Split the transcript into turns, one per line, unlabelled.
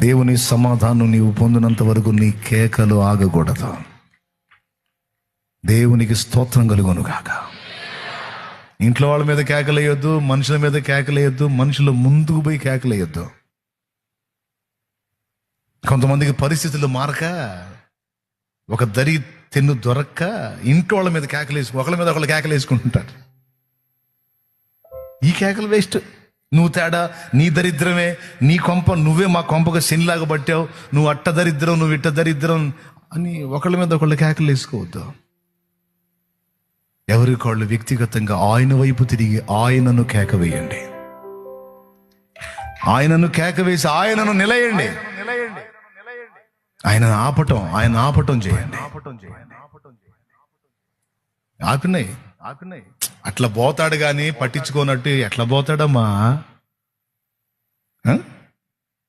దేవుని సమాధానం నీవు పొందినంత వరకు నీ కేకలు ఆగకూడదు. దేవునికి స్తోత్రం కలుగునుగాక ఇంట్లో వాళ్ళ మీద కేకలేయొద్దు మనుషుల మీద కేకలేయొద్దు మనుషుల ముందుకు పోయి కేకలేయొద్దు కొంతమందికి పరిస్థితులు మారక ఒక దరి తెన్ను దొరక్క ఇంట్లో వాళ్ళ మీద కేకలేసుకు ఒకళ్ళ మీద ఒకళ్ళు కేకలేసుకుంటుంటారు ఈ కేకలు వేస్ట్. నువ్వు తేడా నీ దరిద్రమే నీ కొంప నువ్వే మా కొంపగా శనిలాగా పట్టావు. నువ్వు అట్ట దరిద్రం నువ్వు ఇట్ట దరిద్రం అని ఒకళ్ళ మీద ఒకళ్ళు కేకలు వేసుకోవద్దు. ఎవరికాళ్ళు వ్యక్తిగతంగా ఆయన వైపు తిరిగి ఆయనను కేక వేయండి. ఆయనను కేక వేసి ఆయనను నిలయండి. ఆయనను ఆపటం ఆయన ఆపటం చేయండి. ఆపినాయి ఆపినాయి అట్లా పోతాడు కానీ పట్టించుకోనట్టు ఎట్లా పోతాడమ్మా?